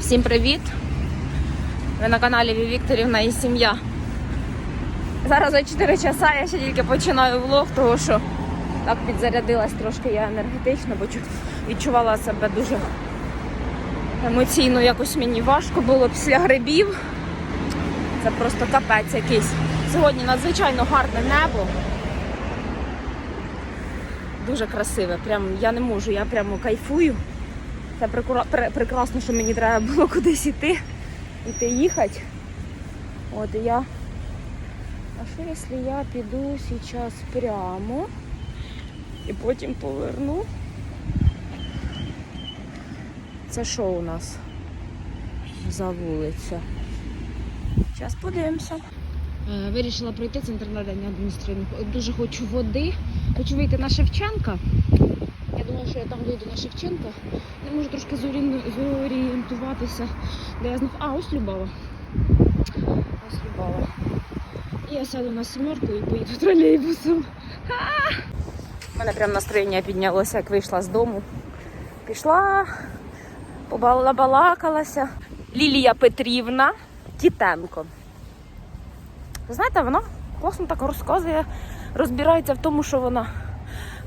Всім привіт! Ви на каналі Ві Вікторівна і сім'я. Зараз за 4 часа я ще тільки починаю влог, тому що так підзарядилась трошки я енергетично, бо відчувала себе дуже емоційно, якось мені важко було після грибів. Це просто капець якийсь. Сьогодні надзвичайно гарне небо. Дуже красиве. Прям я не можу, я прямо кайфую. Це прекрасно, що мені треба було кудись іти, іти їхати. От я. А що якщо я піду зараз прямо і потім поверну? Це що у нас за вулиця? Зараз подивимося. Е, Вирішила пройти центр надання адміністративних. Дуже хочу води. Хочу вийти на Шевченка. Я думала, що я там вийду на Шевченка. Не можу трошки зорієнтуватися, де я знов. А, ось Любава. Ось Любава. І я сяду на сімерку і поїду тролейбусом. У мене прям настроєння піднялося, як вийшла з дому. Пішла, побалакалася. Лілія Петрівна Тітенко. Знаєте, вона класно так розказує, розбирається в тому, що вона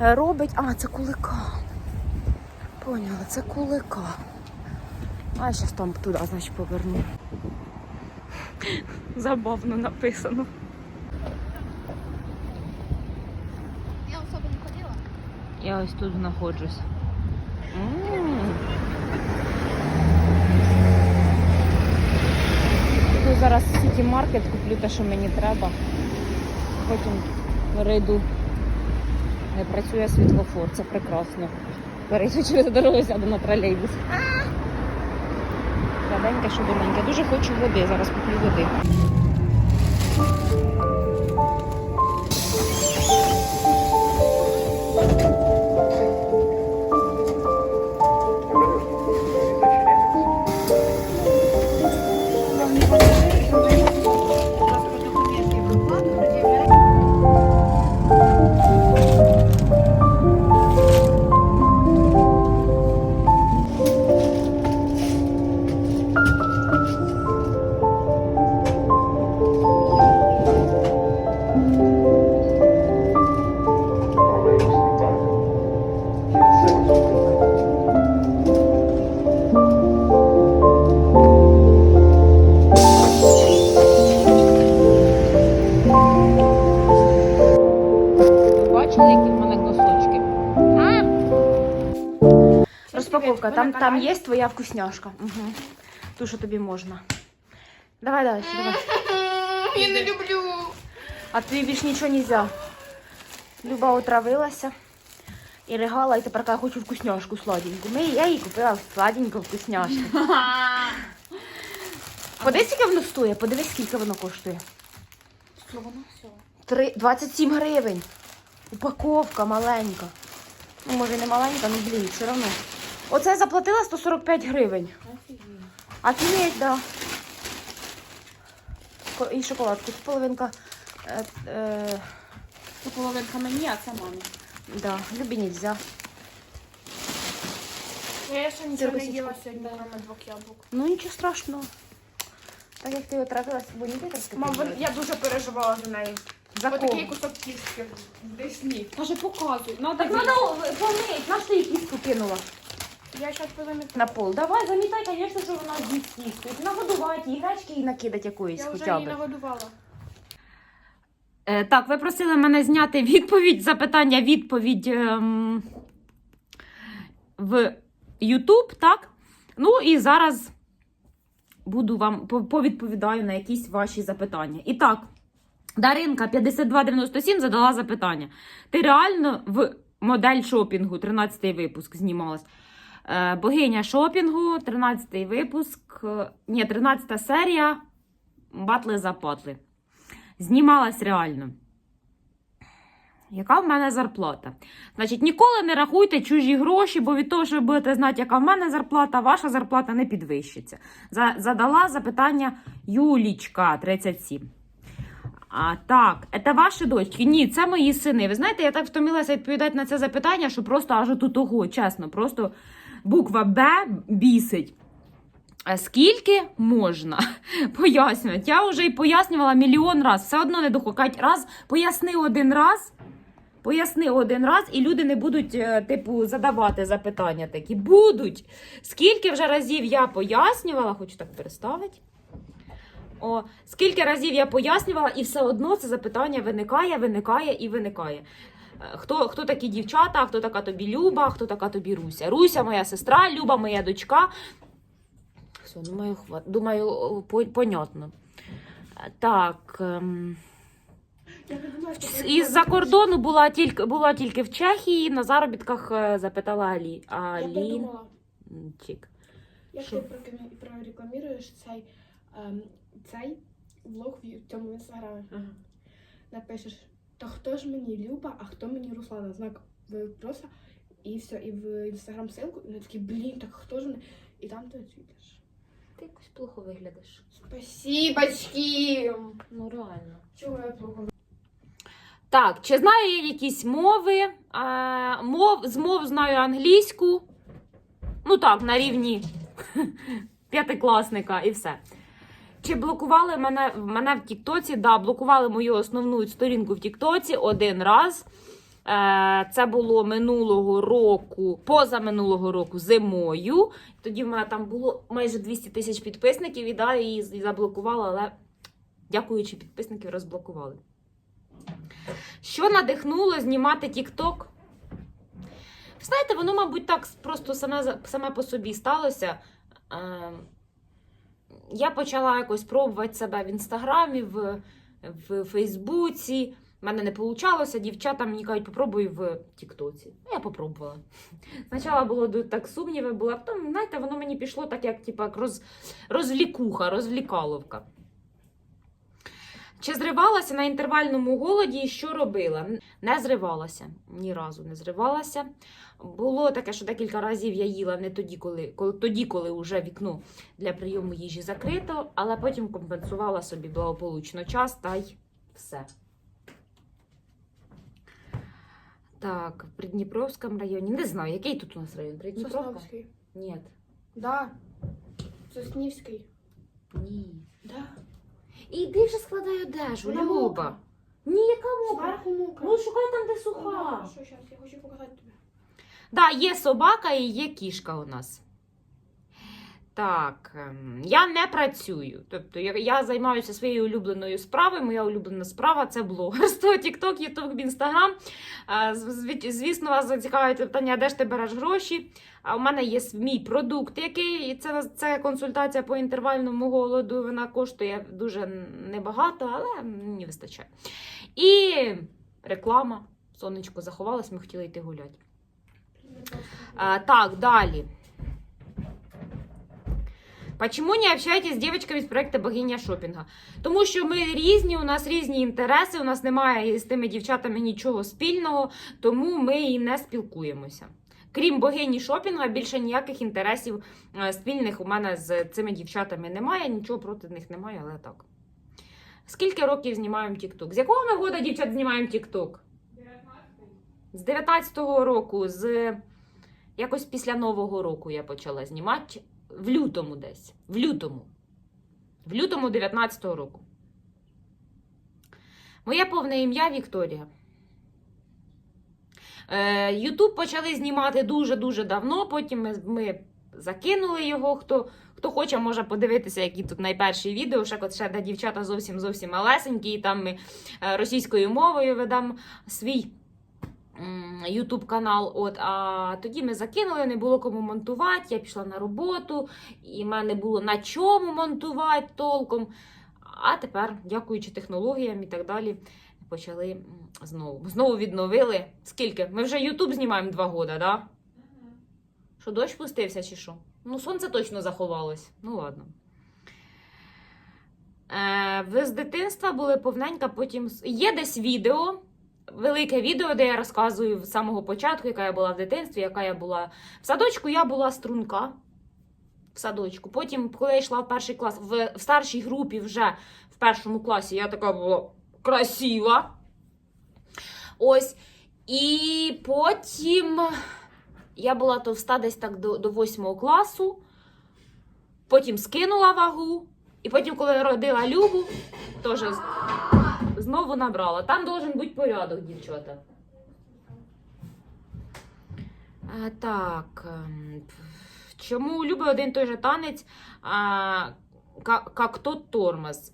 е, робить. А, це кулика. Поняла, це кулика. А я зараз там туди, значить, поверну. Забавно написано. Я особо не ходила. Я ось тут знаходжусь. М. Піду зараз в Сіті Маркет, куплю те, що мені треба. Потім перейду. Не працює світлофор, це прекрасно. Перейду через дорогу, сяду на тролейбус. Раденьке, дурненька. Дуже хочу води. Зараз куплю води. Розпаковка. Там, там є твоя вкусняшка. Угу. Ту, що тобі можна. Давай далі, давай. Я не люблю. А тобі більш нічого не можна. Люба отравилася і ригала, і тепер каже, хочу вкусняшку сладеньку. Ми, я їй купила сладеньку вкусняшку. Подивись, скільки воно стоїть, подивись, скільки воно коштує. Воно все. Три- 27 гривень. Упаковка маленька. Ну, може, не маленька, ну блін, все одно. Оце я заплатила 145 гривень. Офігеть, да. Ко- І шоколадку. Тут половинка. Е, е, половинка мені, а це мамі. да, любі нельзя. Я ще нічого не їла сьогодні, кроме двох яблук. Ну нічого страшного. Так як ти отравилась, бо ніде трошки. Мам, підбили. я дуже переживала за неї. За Ось такий кусок кістки в десні. Каже, показуй. Надо Так надо помить, на що ти кістку кинула? Я зараз позамітаю. На пол. Давай, замітай, звісно, що вона з'їсть кістку. Нагодувати, їй гречки і накидати якоїсь Я вже хоча її нагодувала. Е, так, ви просили мене зняти відповідь, запитання, відповідь ем, в YouTube, так? Ну і зараз буду вам по- повідповідаю на якісь ваші запитання. І так, Даринка 5297 задала запитання. Ти реально в модель шопінгу, 13 випуск знімалась. Е, богиня шопінгу, 13-й випуск, е, ні, 13-та серія Батли за патли. Знімалась реально. Яка в мене зарплата? Значить, ніколи не рахуйте чужі гроші, бо від того, що ви будете знати, яка в мене зарплата, ваша зарплата не підвищиться. Задала запитання Юлічка 37. А, так, це ваші дочки? Ні, це мої сини. Ви знаєте, я так втомилася відповідати на це запитання, що просто аж тут ого, чесно, просто буква Б бісить. А скільки можна пояснювати? Я вже і пояснювала мільйон раз, все одно не доходить. Раз поясни один раз, поясни один раз, і люди не будуть, е, типу, задавати запитання такі. Будуть. Скільки вже разів я пояснювала, хочу так переставити. О, скільки разів я пояснювала, і все одно це запитання виникає, виникає і виникає. Хто, хто такі дівчата, хто така тобі Люба, хто така тобі Руся? Руся моя сестра, Люба моя дочка. Все, думаю, хват... думаю, по- понятно. Так. ем, Із-за кордону була тільки, була тільки в Чехії, на заробітках е, запитала Алі. Алі... подумала, М, як ти прорекламіруєш цей, ем, цей влог в цьому інстаграмі. Напишеш, то хто ж мені Люба, а хто мені Руслана? Знак вопроса. І все, і в інстаграм ссылку, і вони такі, блін, так хто ж вони? І там ти відповідаєш. Ти якось плохо виглядаєш. Спасибочки! Ну реально. Чого я плохо? Так, чи знаю я якісь мови? Е, мов, з мов знаю англійську. Ну так, на рівні п'ятикласника і все. Чи блокували мене, мене в Тіктоці? Да, блокували мою основну сторінку в Тіктоці один раз. Е, це було минулого року, позаминулого року зимою. Тоді в мене там було майже 200 тисяч підписників, і да, її заблокувала, але дякуючи підписників, розблокували. Що надихнуло знімати TikTok? Знаєте, воно, мабуть, так просто саме, саме по собі сталося. Я почала якось пробувати себе в інстаграмі, в, в Фейсбуці. У мене не вийшло, дівчата мені кажуть, попробуй в Тіктоці. Ну, я попробувала. Спочатку було так сумніви, була, а потім, знаєте, воно мені пішло так, як, типу, роз, розвлікуха, розвлікаловка. Чи зривалася на інтервальному голоді і що робила? Не зривалася, ні разу не зривалася. Було таке, що декілька разів я їла не тоді, коли, коли тоді, коли вже вікно для прийому їжі закрито, але потім компенсувала собі благополучно час та й все. Так, в Придніпровському районі. Не знаю, який тут у нас район? Придніпровка? Сосновський. Ні. Да. Соснівський. Ні. Да. Іди вже складай одежу, Люба. Мокра. Ні, яка мокра? Зверху мука. Ну, шукай там, де суха. Хорошо, зараз, я хочу показати тобі. Да, є собака і є кішка у нас. Так, ем, я не працюю. Тобто я, я займаюся своєю улюбленою справою. Моя улюблена справа це блогерство. А, з- зві- Звісно, вас зацікавить питання, де ж ти береш гроші. А у мене є мій продукт, який це, це консультація по інтервальному голоду. Вона коштує дуже небагато, але мені вистачає. І реклама. Сонечко заховалось, ми хотіли йти гуляти. А, так, далее. Почему не общаетесь з девочками з проекту Богиня шопінга? Тому що ми різні, у нас різні інтереси, у нас немає з тими дівчатами нічого спільного, тому ми і не спілкуємося. Крім богині шопінга, більше ніяких інтересів е, спільних у мене з цими дівчатами немає, нічого проти них немає, але так. Скільки років знімаємо TikTok? З якого ми года, дівчат, знімаємо TikTok? З 19-го року, з якось після Нового року я почала знімати в лютому десь. В лютому. В лютому 19-го року. Моє повне ім'я Вікторія. Е, Ютуб почали знімати дуже-дуже давно. Потім ми, ми закинули його. Хто, хто хоче, може подивитися, які тут найперші відео. Ще, ще де дівчата зовсім зовсім малесенькі, і там ми е, російською мовою ведемо свій Ютуб канал. От, а тоді ми закинули, не було кому монтувати. Я пішла на роботу, і в мене було на чому монтувати толком. А тепер, дякуючи технологіям і так далі, почали знову. Знову відновили. Скільки? Ми вже Ютуб знімаємо два роки, да? Що дощ пустився чи що? Ну, сонце точно заховалось. Ну ладно. Е, ви з дитинства були повненька, потім. Є десь відео, велике відео, де я розказую з самого початку, яка я була в дитинстві, яка я була в садочку, я була струнка. В садочку. Потім, коли я йшла в перший клас, в, в старшій групі вже в першому класі, я така була красива. Ось. І потім я була товста десь так до, до 8 класу. Потім скинула вагу. І потім, коли родила Любу, теж знову набрала. Там должен бути порядок, дівчата. А, так. ем, Чому у Люби один той же танець, а, як тот тормоз?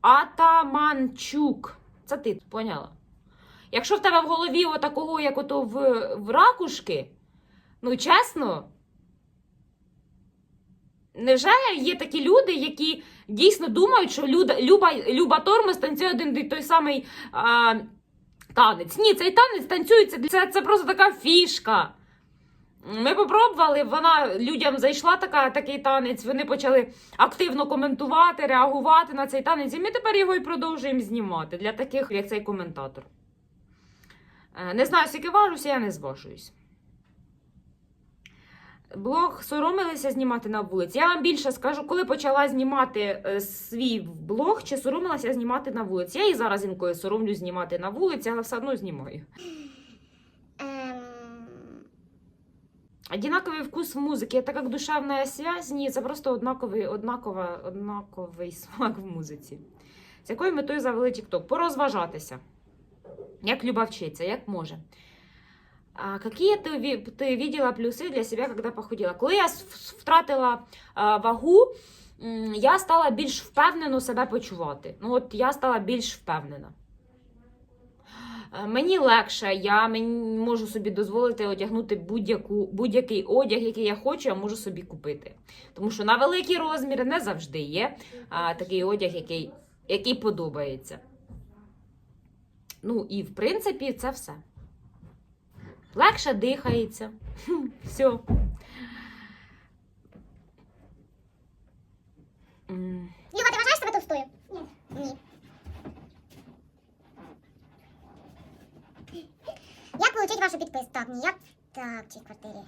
Атаманчук. Це ти поняла? Якщо в тебе в голові отакого, як ото в, в ракушки, ну чесно. Невже є такі люди, які дійсно думають, що Люда, Люба, Люба Тормоз танцює один той самий а, танець? Ні, цей танець танцюється. Це, це просто така фішка. Ми попробували, вона людям зайшла така, такий танець. Вони почали активно коментувати, реагувати на цей танець. І ми тепер його і продовжуємо знімати для таких, як цей коментатор. Е, Не знаю, скільки важуся, я не зважуюсь. Блог соромилися знімати на вулиці. Я вам більше скажу, коли почала знімати е, свій блог, чи соромилася знімати на вулиці. Я і зараз інколи соромлюсь знімати на вулиці, але все одно знімаю. Одинаковий вкус в музиці, це як душевна связь, ні, це просто однаковий, однакова, однаковий смак в музиці. З якою метою завели TikTok? Порозважатися. Як Люба вчиться, як може. А, какие ти, ти видела плюси для себе, коли похудела? Коли я втратила вагу, я стала більш впевнено себе почувати. Ну, от я стала більш впевнена. Мені легше, я можу собі дозволити одягнути будь-яку, будь-який одяг, який я хочу, я можу собі купити. Тому що на великі розміри не завжди є а, такий одяг, який, який подобається. Ну і в принципі це все. Легше дихається. Все. Люба, ти вважаєш себе товстою? Ні. Ні. Як получить вашу підписку? Так, ніяк. Так, в цій квартирі.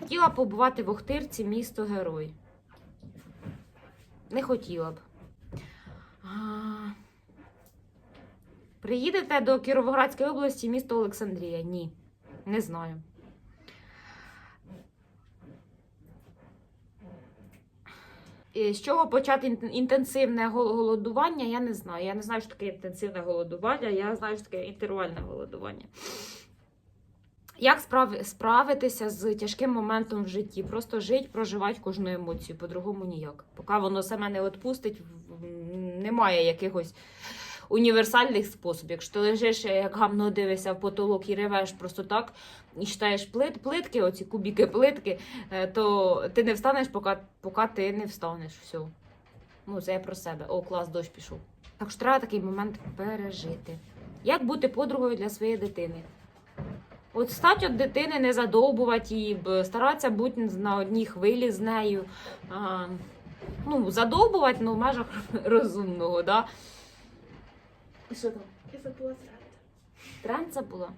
Хотіла побувати в Охтирці, місто Герой. Не хотіла б. Приїдете до Кіровоградської області, місто Олександрія? Ні. Не знаю. З чого почати інтенсивне голодування, я не знаю. Я не знаю, що таке інтенсивне голодування, я знаю, що таке інтервальне голодування. Як справ... справитися з тяжким моментом в житті? Просто жити, проживати кожну емоцію, по-другому ніяк. Поки воно саме не відпустить, немає якихось універсальних способів. Якщо ти лежиш, як гамно дивишся в потолок і ревеш просто так, і читаєш плит, плитки, оці кубіки плитки, е, то ти не встанеш, поки, поки ти не встанеш. Все. Ну, це я про себе. О, клас, дощ пішов. Так що треба такий момент пережити. Як бути подругою для своєї дитини? От стать від дитини, не задовбувати її, старатися бути на одній хвилі з нею. А, ну, задовбувати, ну, в межах розумного, да? Що там? Я забула зрати. Тренд це була?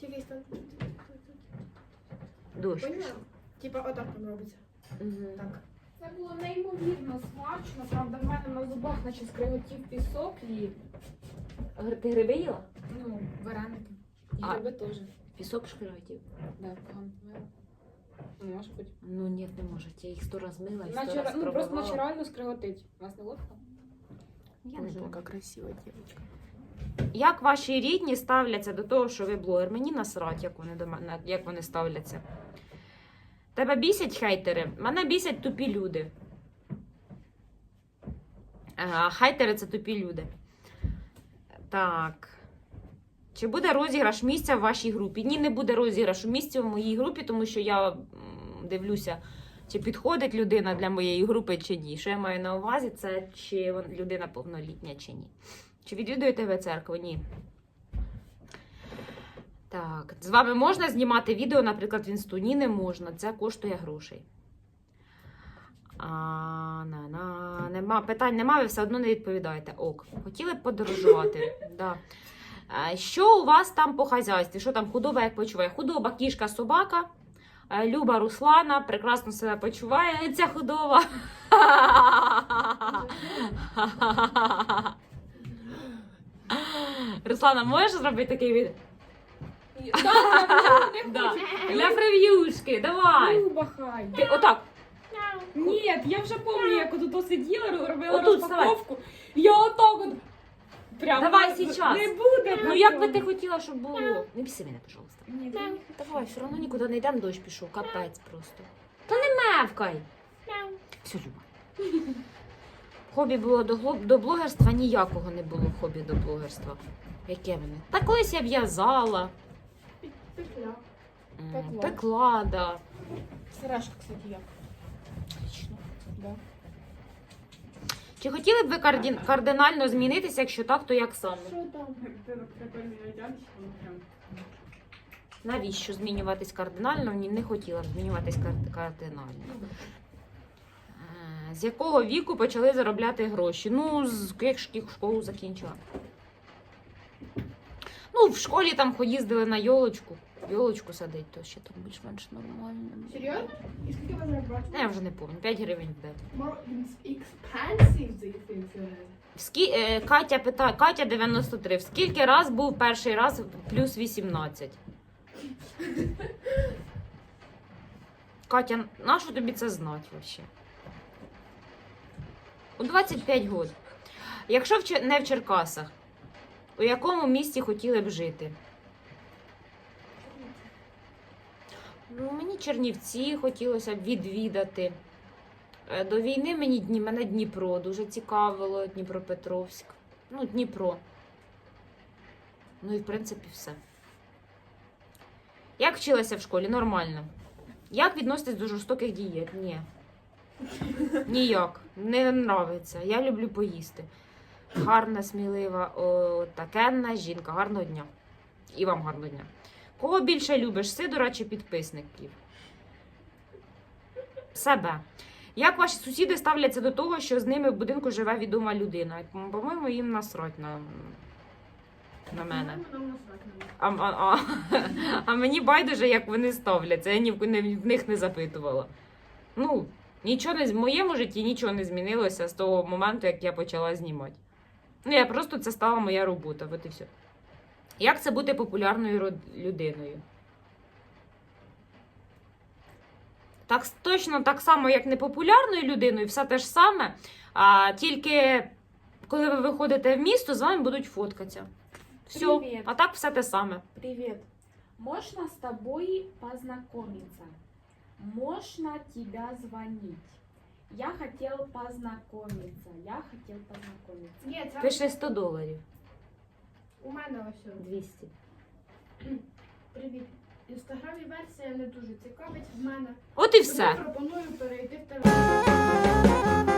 Тільки там. Дощ. Поняла? Типа отак там робиться. Угу. Так. Це було неймовірно смачно. Правда, в мене на зубах наче скриготів пісок і Ти гриби їла? ну, вареники. І А. гриби теж. Пісок шкриготів? Да, погано. Не може бути. Ну ні, не може. Я їх сто раз мила і сто Наче, раз ну, просто пробувала. натурально скриготить. У вас не лодка? Я не помню. красива дівчинка. Як ваші рідні ставляться до того, що ви блогер? Мені насрать, як вони до мене, як вони ставляться. Тебе бісять хейтери? Мене бісять тупі люди. А хейтери це тупі люди. Так. Чи буде розіграш місця в вашій групі? Ні, не буде розіграшу місця в моїй групі, тому що я дивлюся, чи підходить людина для моєї групи, чи ні. Що я маю на увазі, це чи людина повнолітня, чи ні. Чи відвідуєте ви церкву? Ні. Так, з вами можна знімати відео, наприклад, в інсту? Ні, не можна. Це коштує грошей. А, на, на, нема, питань нема, ви все одно не відповідаєте. Ок. Хотіли б подорожувати. Да. Що у вас там по хазяйстві? Що там худоба як почуває? Худоба, кішка, собака. Е, Люба Руслана прекрасно себе почуває, ця худова. Руслана, можеш зробити такий від... Для прев'юшки, давай. Люба хай. Ти отак. Ні, я вже пам'ятаю, як тут сиділа, робила Отут, розпаковку. Я отак от. Прямо Давай не- сейчас. Не буде. Ну як би ти хотіла, щоб було? Не біси мене, пожалуйста. Ні, Давай, все одно нікуди не йдемо, дощ пішов, капець просто. Та не мевкай. Все, Люба. Хобі було до, до блогерства, ніякого не було хобі до блогерства. Яке мене? Та колись я в'язала, Петля. м, Пекла. пекла, да. Сережка, кстати, як. Отлично. Да. Чи хотіли б ви карді- кардинально змінитися, якщо так, то як саме? Що там? Навіщо змінюватись кардинально? Ні, не хотіла б змінюватись кар- кардинально. Е, З якого віку почали заробляти гроші? Ну, з як школу закінчила. Ну, в школі там їздили на йолочку. Йолочку садить, то ще там більш-менш нормально. Серйозно? І скільки ви заробляєте? Я вже не пам'ятаю, 5 гривень в день. Е, Катя питає, Катя 93. В скільки раз був перший раз плюс 18? Катя, нащо тобі це знати взагалі? У 25 років. Якщо не в Черкасах, у якому місті хотіли б жити? Ну, мені Чернівці хотілося б відвідати. Е, До війни мені мене Дніпро дуже цікавило, Дніпропетровськ. Ну, Дніпро. Ну і в принципі все. Як вчилася в школі? Нормально. Як відноситесь до жорстоких дієт? Ні. Ніяк. Не нравиться. Я люблю поїсти. Гарна, смілива, такенна жінка. Гарного дня. І вам гарного дня. Кого більше любиш, Сидора чи підписників? Себе. Як ваші сусіди ставляться до того, що з ними в будинку живе відома людина? По-моєму, їм насрать на, на мене. А, а, а, а мені байдуже, як вони ставляться. Я ні в них не запитувала. Ну, нічого не в моєму житті нічого не змінилося з того моменту, як я почала знімати. Ну, я просто це стала моя робота. От і все. Як це бути популярною людиною? Так точно так само, як непопулярною людиною, все те ж саме. А тільки коли ви виходите в місто, з вами будуть фоткатися. Все. Привіт. А так все те саме. Привет. Можно с тобой познакомиться? Можно тебя звонить? Я хотел познакомиться. Я хотел познакомиться. Ні, це Пиши 100 доларів. У мене ось. ось. 200. Привіт. Інстаграмі версія не дуже цікавить в мене. От і все. Тому пропоную перейти в телеграм.